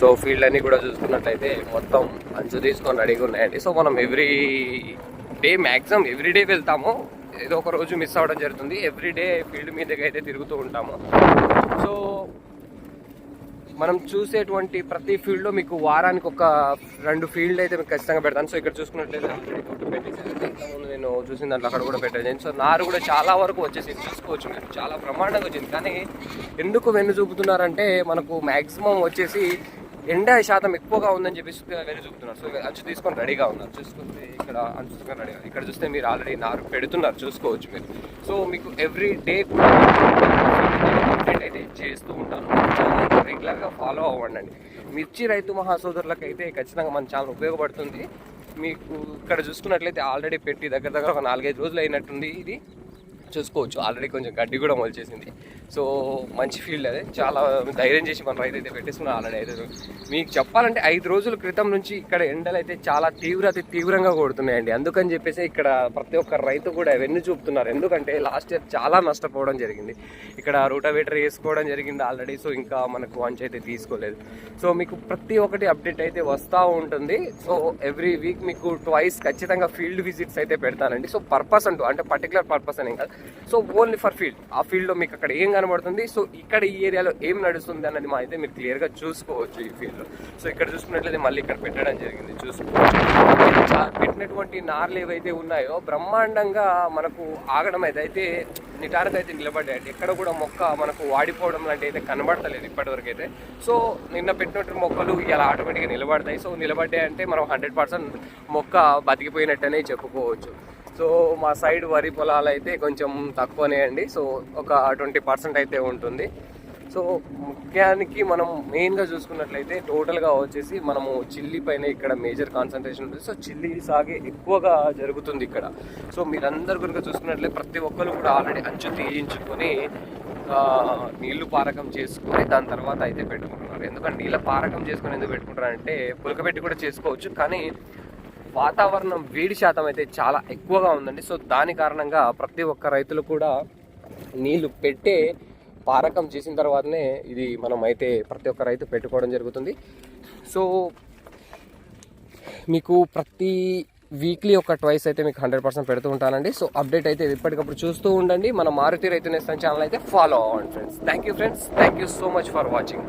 So field అన్ని కూడా చూసుకున్నట్లయితే మొత్తం అంచు తీసుకొని రెడీగా ఉన్నాయండి. సో మనం every day maximum every day వెళ్తాము. ఏదో ఒక రోజు మిస్ అవ్వడం జరుగుతుంది. ఎవ్రీ డే ఫీల్డ్ మీదకి అయితే తిరుగుతూ ఉంటాము. సో మనం చూసేటువంటి ప్రతి ఫీల్డ్లో మీకు వారానికి ఒక రెండు ఫీల్డ్ అయితే మీకు ఖచ్చితంగా పెడతాను. సో ఇక్కడ చూసుకున్నట్లయితే ముందు నేను చూసిన దాంట్లో అక్కడ కూడా పెట్టాను. సో నారు కూడా చాలా వరకు వచ్చేసి చూసుకోవచ్చు మీరు. చాలా బ్రహ్మాండంగా వచ్చింది. కానీ ఎందుకు వెన్ను చూపుతున్నారంటే మనకు మ్యాక్సిమం వచ్చేసి ఎండ శాతం ఎక్కువగా ఉందని చెప్పేసి వెళ్ళి చూపుతున్నారు సో అంచు తీసుకొని రెడీగా ఉన్నారు. చూసుకుంటే ఇక్కడ అంచు తీసుకొని రెడీగా ఇక్కడ చూస్తే మీరు ఆల్రెడీ నారు పెడుతున్నారు. చూసుకోవచ్చు మీరు. సో మీకు ఎవ్రీ డే కూడా అప్డేట్ అయితే చేస్తూ ఉంటాను. రెగ్యులర్గా ఫాలో అవ్వండి మిర్చి రైతు మహాసోదరులకు అయితే ఖచ్చితంగా మన ఛానల్ ఉపయోగపడుతుంది. మీకు ఇక్కడ చూసుకున్నట్లయితే ఆల్రెడీ పెట్టి దగ్గర దగ్గర ఒక నాలుగైదు రోజులు అయినట్టుంది ఇది. చూసుకోవచ్చు. ఆల్రెడీ కొంచెం గడ్డి కూడా మొలిచేసింది. సో మంచి ఫీల్డ్ అదే. చాలా ధైర్యం చేసి మన రైతు అయితే పెట్టేసుకున్నాం ఆల్రెడీ ఐదు మీకు చెప్పాలంటే ఐదు రోజుల క్రితం నుంచి ఇక్కడ ఎండలు అయితే చాలా తీవ్రత తీవ్రంగా కొడుతున్నాయండి. అందుకని చెప్పేసి ఇక్కడ ప్రతి ఒక్క రైతు కూడా వెన్ను చూపుతున్నారు. ఎందుకంటే లాస్ట్ ఇయర్ చాలా నష్టపోవడం జరిగింది. ఇక్కడ రూటావేటర్ వేసుకోవడం జరిగింది ఆల్రెడీ సో ఇంకా మనకు వంచ అయితే తీసుకోలేదు. సో మీకు ప్రతి ఒక్కటి అప్డేట్ అయితే వస్తూ ఉంటుంది. సో ఎవ్రీ వీక్ మీకు ట్వైస్ ఖచ్చితంగా ఫీల్డ్ విజిట్స్ అయితే పెడతానండి. సో పర్పస్ అంటూ అంటే పర్టికులర్ పర్పస్ అని కాదు. So only for field. ఆ ఫీల్డ్లో మీకు అక్కడ ఏం కనబడుతుంది? సో ఇక్కడ ఈ ఏరియాలో ఏం నడుస్తుంది అన్నది మా అయితే మీరు క్లియర్గా చూసుకోవచ్చు ఈ ఫీల్డ్లో. సో ఇక్కడ చూసుకున్నట్లయితే మళ్ళీ ఇక్కడ పెట్టడం జరిగింది. చూసుకోవచ్చు. పెట్టినటువంటి నార్లు ఏవైతే ఉన్నాయో బ్రహ్మాండంగా మనకు ఆగడం అయితే అయితే నిటారుగా అయితే నిలబడ్డాయండి ఎక్కడ కూడా మొక్క మనకు వాడిపోవడం లాంటి అయితే కనబడతలేదు ఇప్పటివరకు అయితే. సో నిన్న పెట్టినట్టు మొక్కలు ఇలా ఆటోమేటిక్గా నిలబడతాయి. సో నిలబడ్డాయంటే మనం హండ్రెడ్ పర్సెంట్ మొక్క బతికిపోయినట్టనే చెప్పుకోవచ్చు. సో మా సైడ్ వరి పొలాలు అయితే కొంచెం తక్కువనే అండి సో ఒక ట్వంటీ పర్సెంట్ అయితే ఉంటుంది. సో ముఖ్యానికి మనం మెయిన్గా చూసుకున్నట్లయితే టోటల్గా వచ్చేసి మనము చిల్లీ పైన ఇక్కడ మేజర్ కాన్సన్ట్రేషన్ ఉంటుంది. సో చిల్లీ సాగే ఎక్కువగా జరుగుతుంది ఇక్కడ. సో మీరందరూ కనుక చూసుకున్నట్లయితే ప్రతి ఒక్కరు కూడా ఆల్రెడీ అంచు తీయించుకొని నీళ్ళు పారకం చేసుకొని దాని తర్వాత అయితే పెట్టుకుంటున్నారు. ఎందుకంటే నీళ్ళ పారకం చేసుకొని ఎందుకు పెట్టుకుంటారంటే పులకబెట్టి కూడా చేసుకోవచ్చు. కానీ వాతావరణం వేడి శాతం అయితే చాలా ఎక్కువగా ఉందండి. సో దాని కారణంగా ప్రతి ఒక్క రైతులు కూడా నీళ్ళు పెట్టే పారకం చేసిన తర్వాతనే ఇది మనం అయితే ప్రతి ఒక్క రైతు పెట్టుకోవడం జరుగుతుంది. సో మీకు ప్రతి వీక్లీ ఒక ట్వైస్ అయితే మీకు హండ్రెడ్ పర్సెంట్ పెడుతూ ఉంటానండి. సో అప్డేట్ అయితే ఎప్పటికప్పుడు చూస్తూ ఉండండి. మన మారుతి రైతు నేస్తాం ఛానల్ అయితే ఫాలో అవ్వండి friends. Thank you friends. Thank you so much for watching.